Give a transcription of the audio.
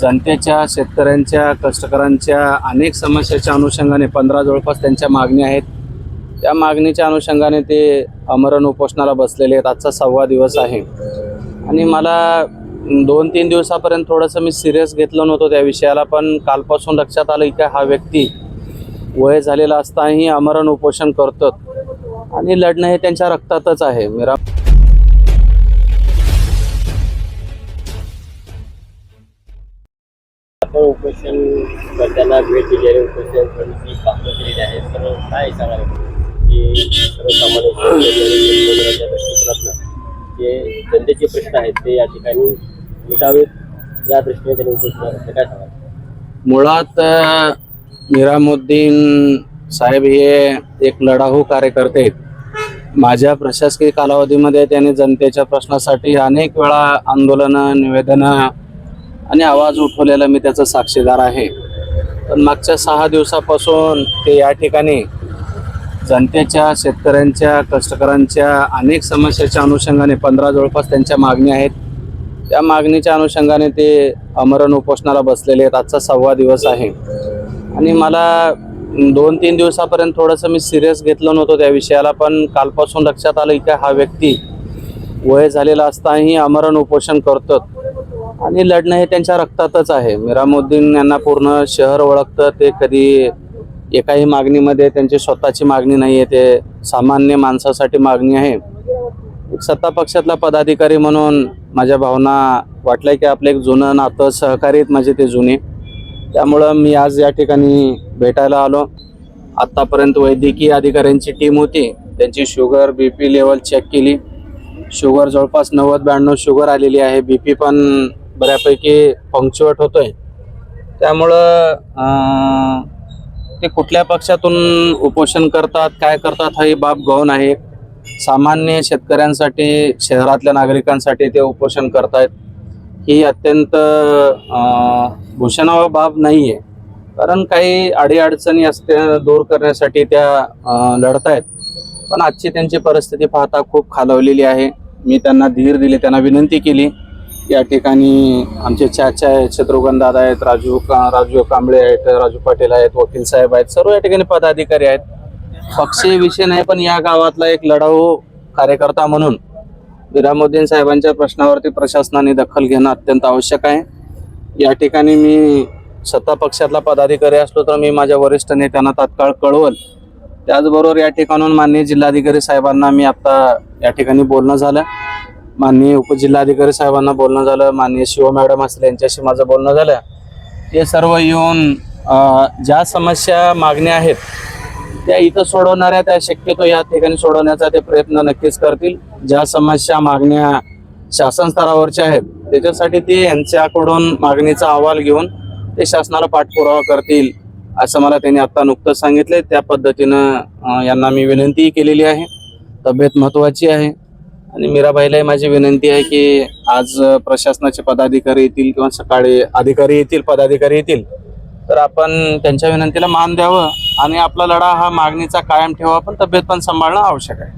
जनतेच्या शेतकऱ्यांच्या कष्टकऱ्यांच्या अनेक समस्याच्या अनुषंगाने पंधरा जवळपास त्यांच्या मागण्या आहेत. त्या मागणीच्या अनुषंगाने ते अमरण उपोषणाला बसलेले आहेत. आजचा सव्वा दिवस आहे. आणि मला दोन तीन दिवसापर्यंत थोडंसं मी सिरियस घेतलं नव्हतं त्या विषयाला पण कालपासून लक्षात आलं की हा व्यक्ती वय झालेला असतानाही अमरण उपोषण करतो आणि लढणं हे त्यांच्या रक्तातच आहे. मेरा उपोषण करताना भेट दिलेले उपोषण समिती कामं केलेली आहे. तर काय सांगाल? की सर्वसामान्य दृष्टिकोनातनं जे जनतेचे प्रश्न आहेत ते या ठिकाणी मिटावेत. या दृष्टीने त्यांनी उपोषण केलं. काय सांगाल? मुळात अ, निरामुद्दीन साहेब हे एक लढाऊ कार्यकर्ते आहेत. माझ्या प्रशासकीय कालावधीमध्ये त्यांनी जनतेच्या प्रश्नासाठी अनेक वेळा आंदोलनं निवेदनं आणि आवाज उठवलेला मी त्याचा साक्षीदार आहे. पण मागच्या सहा दिवसापासून ते या ठिकाणी जनतेच्या शेतकऱ्यांच्या कष्टकऱ्यांच्या अनेक समस्याच्या अनुषंगाने पंधरा जवळपास त्यांच्या मागण्या आहेत. त्या मागणीच्या अनुषंगाने ते अमरण उपोषणाला बसलेले आहेत. आजचा सव्वा दिवस आहे. आणि मला दोन तीन दिवसापर्यंत थोडंसं मी सिरियस घेतलं नव्हतं त्या विषयाला पण कालपासून लक्षात आलं की हा व्यक्ती वय झालेला असतानाही अमरण उपोषण करतो आणि लढणं हे त्यांच्या रक्तातच आहे. मिरामुद्दीन यांना पूर्ण शहर ओळखतं. ते कधी एकाही मागणीमध्ये त्यांची स्वतःची मागणी नाही आहे ते सामान्य माणसासाठी मागणी आहे. एक सत्ता पक्षातला पदाधिकारी म्हणून माझ्या भावना वाटलंय की आपलं एक जुनं नातं सहकारी आहेत माझे ते जुने. त्यामुळं मी आज या ठिकाणी भेटायला आलो. आत्तापर्यंत वैद्यकीय अधिकाऱ्यांची टीम होती. त्यांची sugar B P level check केली. शुगर जवळपास नव्वद ब्याण्णव शुगर आलेली आहे. बी पी पण बऱ्यापैकी पंक्च्युएट होतोय. त्यामुळं ते कुठल्या पक्षातून उपोषण करतात काय करतात ही बाब गौण आहे. सामान्य शेतकऱ्यांसाठी शहरातल्या नागरिकांसाठी ते उपोषण करतायत. ही अत्यंत अं, भूषणावह बाब नाही आहे कारण काही अडीअडचणी असते दूर करण्यासाठी त्या लढतायत. पण आजची त्यांची परिस्थिती पाहता खूप खालवलेली आहे. मी त्यांना धीर दिले त्यांना विनंती केली. या ठिकाणी आमचे चाचा आहेत शत्रुघ्न दादा आहेत राजू का राजू कांबळे आहेत राजू पाटील आहेत वकील साहेब आहेत सर्व या ठिकाणी पदाधिकारी आहेत. पक्षीय विषय नाही पण या गावातला एक लढाऊ कार्यकर्ता म्हणून बिरामुद्दीन साहेबांच्या प्रश्नावरती प्रशासनाने दखल घेणं अत्यंत आवश्यक आहे. या ठिकाणी मी सत्ता पक्षातला पदाधिकारी असलो तर मी माझ्या वरिष्ठ नेत्यांना तात्काळ कळवल. त्याचबरोबर या ठिकाणून माननीय जिल्हाधिकारी साहेबांना मी आता या ठिकाणी बोलणं झालं. माननीय उपजिल्हाधिकारी साहेबांना बोलणं झालं माननीय शिव मॅडम असले यांच्याशी माझं बोलणं झालं. ते सर्व येऊन ज्या समस्या मागण्या आहेत त्या इथं सोडवणाऱ्या त्या शक्यतो या ठिकाणी सोडवण्याचा ते प्रयत्न नक्कीच करतील. ज्या समस्या मागण्या शासन स्तरावरच्या आहेत त्याच्यासाठी ते यांच्याकडून मागणीचा अहवाल घेऊन ते शासनाला पाठपुरावा करतील असं मला त्यांनी आत्ता नुकतंच सांगितले त्या पद्धतीनं यांना मी विनंतीही केलेली आहे. तब्येत महत्त्वाची आहे. आणि मीराबाईलाही माझी विनंती आहे की आज प्रशासनाचे पदाधिकारी येतील किंवा सकाळी अधिकारी येतील पदाधिकारी येतील तर आपण त्यांच्या विनंतीला मान द्यावं आणि आपला लढा हा मागणीचा कायम ठेवा पण तब्येत पण सांभाळणं आवश्यक आहे.